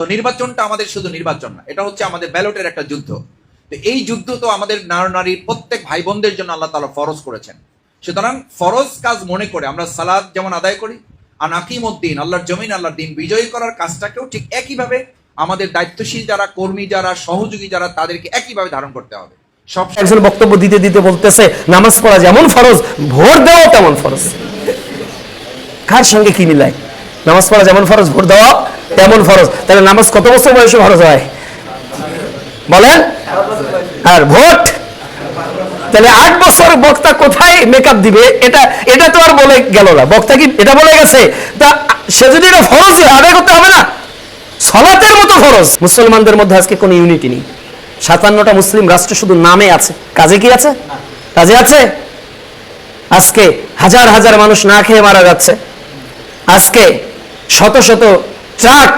তো নির্বাচনটা আমাদের শুধু নির্বাচন না, এটা হচ্ছে আমাদের ব্যালটের একটা যুদ্ধ। তো এই যুদ্ধ তো আমাদের নার নারীর প্রত্যেক ভাই বোনদের জন্য আল্লাহ তালা ফরজ করেছেন। সুতরাং ফরজ কাজ মনে করে আমরা সালাদ যেমন আদায় করি, আর নাকিম উদ্দিন আল্লাহর জমিন, আল্লাহর দিন বিজয়ী করার কাজটাকেও ঠিক একইভাবে আমাদের দায়িত্বশীল যারা, কর্মী যারা, সহযোগী যারা, তাদেরকে একইভাবে ধারণ করতে হবে। সব একজন বক্তব্য দিতে দিতে বলতেছে, নামাজ পড়া যেমন ফরজ ভোট দেওয়াও তেমন ফরজ। কার সঙ্গে কি মিলায়? নামাজ পড়া যেমন ফরজ ভোট দেওয়া তেমন ফরজ? তাহলে নামাজ কত বছর বয়সে ফরজ হয়? বলেন? আর ভোট? তাহলে আট বছর বক্তা কোথায় মেকআপ দিবে? এটা এটা তো আর বলে গেল না। বক্তা কি এটা বলে গেছে? তা সে যদি এটা ফরজ আদায় করতে হবে না? সলাতের মতো ফরজ। মুসলমানদের মধ্যে আজকে কোনো ইউনিটি নেই। সাতান্নটা মুসলিম রাষ্ট্র শুধু নামে আছে। কাজে কি আছে? কাজে আছে? আজকে হাজার হাজার মানুষ না খেয়ে মারা যাচ্ছে। আজকে শত শত ট্রাক,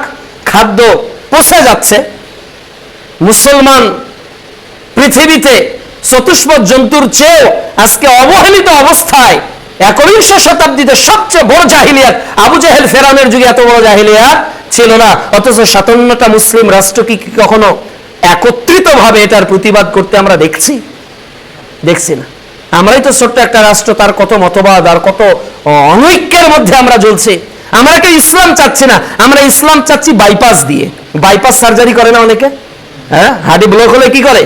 খাদ্য পচে যাচ্ছে। মুসলমান পৃথিবীতে চতুষ্প জন্তুর চেয়েও আজকে অবহেলিত অবস্থায় একবিংশ শতাব্দীতে সবচেয়ে বড় জাহিলিয়াত আবু জাহেল ফেরানের যুগে এত বড় জাহিলিয়াত ছিল না। অথচ সাতান্নটা মুসলিম রাষ্ট্র কি কখনো একত্রিত ভাবে এটার প্রতিবাদ করতে আমরা দেখছি? দেখছি না। আমরাই তো ছোট্ট একটা রাষ্ট্র, তার কত মতবাদ, আর কত অনৈক্যের মধ্যে আমরা জ্বলছি। আমরা একটা ইসলাম চাচ্ছি না, আমরা ইসলাম চাচ্ছি বাইপাস দিয়ে। বাইপাস সার্জারি করে না অনেকে? হ্যাঁ? হার্টে ব্লক হলে কি করে?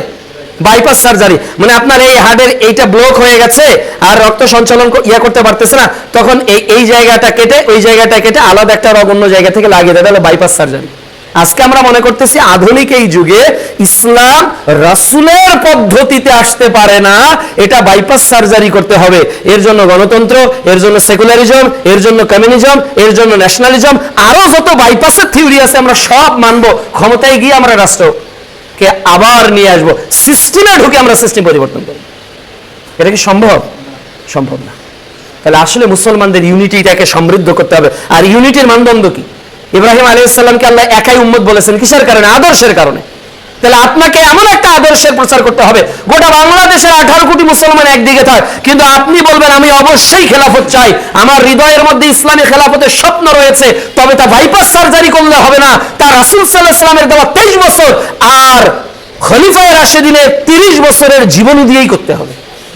বাইপাস সার্জারি মানে আপনার এই হার্টের এইটা ব্লক হয়ে গেছে আর রক্ত সঞ্চালন ইয়া করতে পারতেছে না, তখন এই এই জায়গাটা কেটে, ওই জায়গাটা কেটে আলাদা একটা রোগ অন্য জায়গা থেকে লাগিয়ে দেয়, তাহলে বাইপাস সার্জারি আজকে আমরা মনে করতেছি আধুনিক এই যুগে ইসলাম রাসুলের পদ্ধতিতে আসতে পারে না, এটা বাইপাস সার্জারি করতে হবে। এর জন্য গণতন্ত্র, এর জন্য সেকুলারিজম এর জন্য কমিউনিজম এর জন্য ন্যাশনালিজম আরও যত বাইপাসের থিওরি আছে আমরা সব মানব। ক্ষমতায় গিয়ে আমরা রাষ্ট্রকে আবার নিয়ে আসব। সিস্টেমে ঢুকে আমরা সিস্টেম পরিবর্তন করব। এটা কি সম্ভব? সম্ভব না। তাহলে আসলে মুসলমানদের ইউনিটিটাকে সমৃদ্ধ করতে হবে। আর ইউনিটির মানদণ্ড কি? ইব্রাহিম আলী ইসলামকে আল্লাহ একাই উম্মত বলেছেন। কিসের কারণে? আদর্শের কারণে। তাহলে আপনাকে এমন একটা আদর্শের প্রচার করতে হবে, গোটা বাংলাদেশের আঠারো কোটি মুসলমান একদিকে থাক, কিন্তু আপনি বলবেন, আমি অবশ্যই খেলাফত চাই। আমার হৃদয়ের মধ্যে ইসলামী খেলাফতের স্বপ্ন রয়েছে, তবে তা বাইপাস সার্জারি করলে হবে না। তা রাসুল সাল্লাহ সাল্লামের দেওয়া তেইশ বছর আর খলিফায় রাশেদিনের তিরিশ বছরের জীবনী দিয়েই করতে হবে।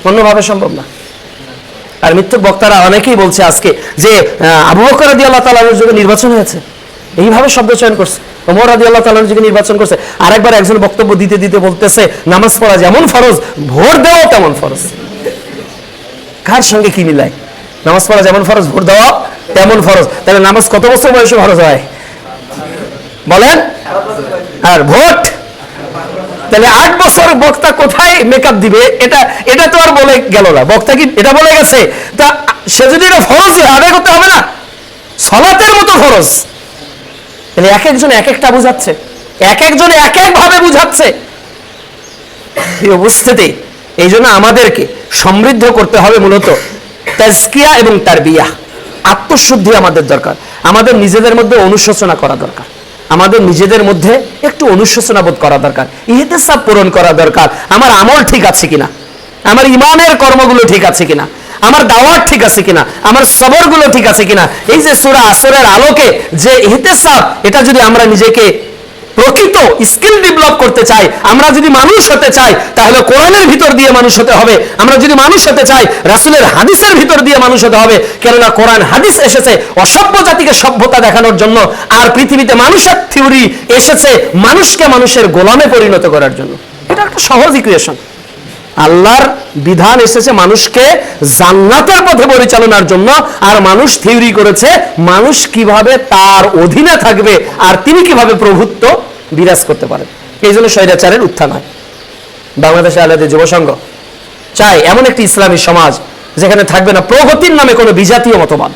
অন্যভাবে সম্ভব না। আর মিথ্যুক বক্তারা অনেকেই বলছে আজকে যে আবু বকর রাদি আল্লাহ তালার যুগে নির্বাচন হয়েছে। এইভাবে শব্দ চয়ন করছে। ওমর রাদি আল্লাহ যুগে নির্বাচন করছে। আরেকবার একজন বক্তব্য দিতে দিতে বলতেছে, নামাজ পড়া যেমন ফরজ ভোট দেওয়াও তেমন ফরজ। কার সঙ্গে কি মিলায়? নামাজ পড়া যেমন ফরজ ভোট দেওয়া তেমন ফরজ। তাহলে নামাজ কত বছর বয়সে ফরজ হয়? বলেন। আর ভোট? তাহলে আট বছর বক্তা কোথায় মেকআপ দিবে? এটা এটা তো আর বলে গেল না। বক্তা কি এটা বলে গেছে? তা সে যদি এটা ফরজ আদায় করতে হবে না। সলাতের মতো ফরজ। এক একজন এক একটা বুঝাচ্ছে। এক একজন এক বুঝাচ্ছে। এই উপস্থিতি এই জন্য আমাদেরকে সমৃদ্ধ করতে হবে মূলত তাজকিয়া এবং তার বিয়া আত্মশুদ্ধি আমাদের দরকার। আমাদের নিজেদের মধ্যে অনুশোচনা করা দরকার। আমাদের নিজেদের মধ্যে একটু অনুশোচনা বোধ করা দরকার। ইহতেসাব পূরণ করা দরকার। আমার আমল ঠিক আছে কিনা? আমার ইমানের কর্মগুলো ঠিক আছে কিনা? আমার দাওয়াত ঠিক আছে কিনা? আমার সবরগুলো ঠিক আছে কিনা? এই যে সুরা আসরের আলোকে যে ইহতেসাব, এটা যদি আমরা নিজেকে প্রকৃত স্কিল ডেভেলপ করতে চাই, আমরা যদি মানুষ হতে চাই, তাহলে কোরআনের ভিতর দিয়ে মানুষ হতে হবে। আমরা যদি মানুষ হতে চাই, রাসুলের হাদিসের ভিতর দিয়ে মানুষ হতে হবে। কেননা কোরআন হাদিস এসেছে অসভ্য জাতিকে সভ্যতা দেখানোর জন্য, আর পৃথিবীতে মানুষের থিওরি এসেছে মানুষকে মানুষের গোলামে পরিণত করার জন্য। এটা একটা সহজ ইকুয়েশন আল্লাহর বিধান এসেছে মানুষকে জান্নাতের পথে পরিচালনার জন্য। আর মানুষ থিওরি করেছে, মানুষ কীভাবে তার অধীনে থাকবে আর তিনি কীভাবে প্রভুত্ব বিরাজ করতে পারেন। এই জন্য স্বৈরাচারের উত্থান হয়। বাংলাদেশে আলাদা যুব সংঘ চাই এমন একটি ইসলামী সমাজ যেখানে থাকবে না প্রগতির নামে কোনো বিজাতীয় মতবাদ,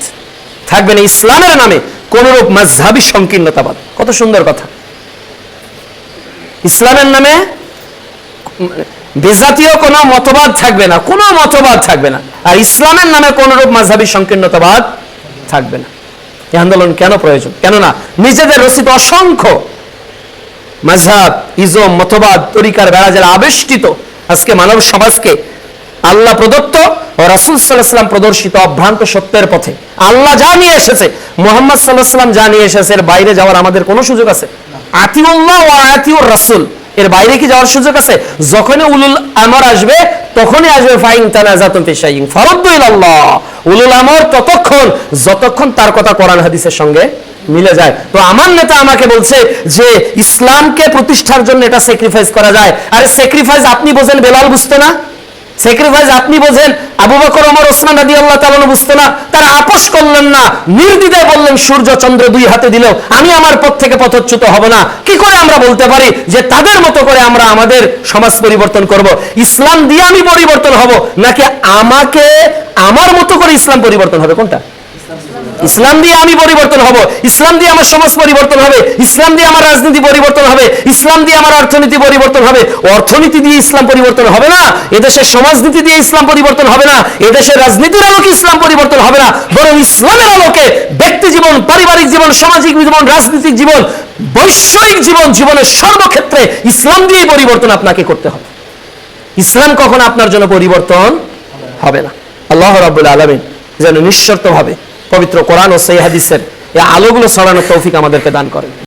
থাকবে না ইসলামের নামে কোনরূপ মাঝহাবি সংকীর্ণতাবাদ। কত সুন্দর কথা। ইসলামের নামে বেজাতীয় কোনো মতবাদ থাকবে না, কোনো মতবাদ থাকবে না। আর ইসলামের নামে কোন রূপ মাঝহাবি সংকীর্ণতাবাদ থাকবে না। এই আন্দোলন কেন প্রয়োজন? কেননা নিজেদের রচিত অসংখ্য মাঝহাব, ইজম, মতবাদ, তরিকার বেড়া যারা আবেষ্টিত, আজকে মানব সমাজকে আল্লাহ প্রদত্ত ও রাসুল সাল্লাহাম প্রদর্শিত অভ্রান্ত সত্যের পথে। আল্লাহ যা নিয়ে এসেছে, মোহাম্মদ সাল্লাহ সাল্লাম যা নিয়ে এসেছে, এর বাইরে যাওয়ার আমাদের কোনো সুযোগ আছে? আতিউল্লাহ ও আতিউর রাসূল। এর বাইরে কি যাওয়ার সুযোগ আছে? যখনই উলুল আমর আসবে, তখনই আসবে ফাইন তানাজাতুম ফি শাইইন। ফারুদ্দু ইলাল্লাহ। উলুল আমর ততক্ষণ, যতক্ষণ তার কথা কোরআন হাদিসের সঙ্গে মিলে যায়। তো আমার নেতা আমাকে বলছে যে, ইসলামকে প্রতিষ্ঠার জন্য এটা স্যাক্রিফাইস করা যায়। আরে স্যাক্রিফাইস আপনি বোঝেন, বেলাল বুঝতো না? স্যাক্রিফাইস আপনি বোঝেন। আবু বকর, ওমর, ওসমান রাদি আল্লাহ তালন বুঝতো না। তারা আপোষ করলেন না। নির্দিদায় বললেন, সূর্য চন্দ্র দুই হাতে দিলেও আমি আমার পথ থেকে পথচ্যুত হব না। কি করে আমরা বলতে পারি যে তাদের মতো করে আমরা আমাদের সমাজ পরিবর্তন করব? ইসলাম দিয়ে আমি পরিবর্তন হব, নাকি আমাকে আমার মতো করে ইসলাম পরিবর্তন হবে? কোনটা? ইসলাম দিয়ে আমি পরিবর্তন হব, ইসলাম দিয়ে আমার সমাজ পরিবর্তন হবে, ইসলাম দিয়ে আমার রাজনীতি পরিবর্তন হবে, ইসলাম দিয়ে আমার অর্থনীতি পরিবর্তন হবে। অর্থনীতি দিয়ে ইসলাম পরিবর্তন হবে না, এদেশের সমাজনীতি দিয়ে ইসলাম পরিবর্তন হবে না, এদেশের রাজনীতির আলোকে ইসলাম পরিবর্তন হবে না, বরং ইসলামের আলোকে ব্যক্তি জীবন, পারিবারিক জীবন, সামাজিক জীবন, রাজনৈতিক জীবন বৈষয়িক জীবন, জীবনের সর্বক্ষেত্রে ইসলাম দিয়েই পরিবর্তন আপনাকে করতে হবে। ইসলাম কখনো আপনার জন্য পরিবর্তন হবে না। আল্লাহ রাবুল আলমিন যেন নিঃশর্ত ভাবে পবিত্র কোরআন ও সেই হাদিসের এই আলোগুলো ছড়ানোর তৌফিক আমাদেরকে দান করেন।